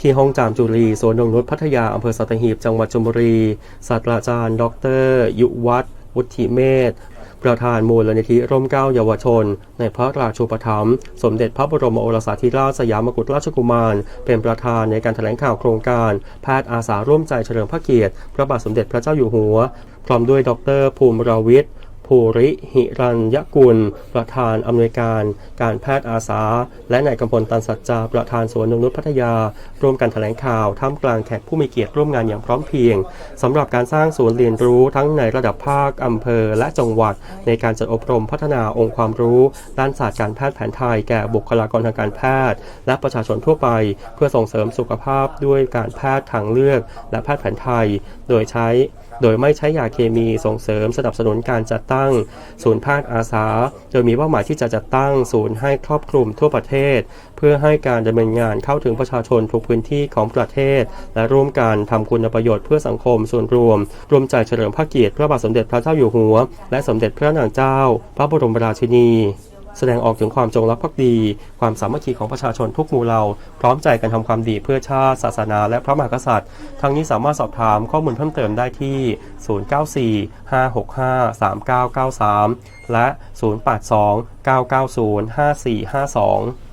ที่ห้องจามจุรีสวนนงนุชพัทยา อำเภอสัตหีบ จังหวัดชลบุรี ศาสตราจารย์ ดร ยุวัฒน์วุฒิเมธประธานมูลนิธิร่มเกล้าเยาวชน ในพระราชูปถัมภ์สมเด็จพระบรมโอรสาธิราชสยามกุฎราชกุมาร เป็นประธานในการแถลงข่าวโครงการ แพทย์อาสาร่วมใจเฉลิมพระเกียรติ พระบาทสมเด็จพระเจ้าอยู่หัว พร้อมด้วยดรภูมิราวิทย์ ภูริหิรัญยกุล ประธานอำนวยการ การแพทย์อาสา และนายกำพลตันสัจจาประธานสวนนงนุชพัทยา ร่วมกันแถลงข่าวท่ามกลางแขกผู้มีเกียรติร่วมงานอย่างพร้อมเพรียงสำหรับการสร้างศูนย์เรียนรู้ทั้งในระดับภาคอำเภอและจังหวัด ในการจัดอบรมพัฒนาองค์ความรู้ ด้านศาสตร์การแพทย์แผนไทยแก่บุคลากรทางการแพทย์ และประชาชนทั่วไป เพื่อส่งเสริมสุขภาพด้วยการแพทย์ทางเลือก และแพทย์แผนไทย โดยใช้ โดยไม่ใช้ยาเคมีส่งเสริมสนับสนุนการจัดตั้ง ศูนย์แพทย์อาสา โดยมีเป้าหมายที่จะจัดตั้งศูนย์ให้ครอบคลุมทั่วประเทศ เพื่อให้การดำเนินงานเข้าถึงประชาชนทุกพื้นที่ของประเทศ และร่วมกันทำคุณประโยชน์เพื่อสังคมส่วนรวม รวมใจเฉลิมพระเกียรติพระบาทสมเด็จพระเจ้าอยู่หัว และสมเด็จพระนางเจ้า พระบรมราชินี แสดงออกถึงความจงรักภักดี ความสามัคคีของประชาชนทุกหมู่เหล่าพร้อมใจกันทำความดีเพื่อชาติศาสนา และพระมหากษัตริย์ ทั้งนี้สามารถสอบถามข้อมูลเพิ่มเติมได้ที่ 094 565 3993 และ 082 990 5452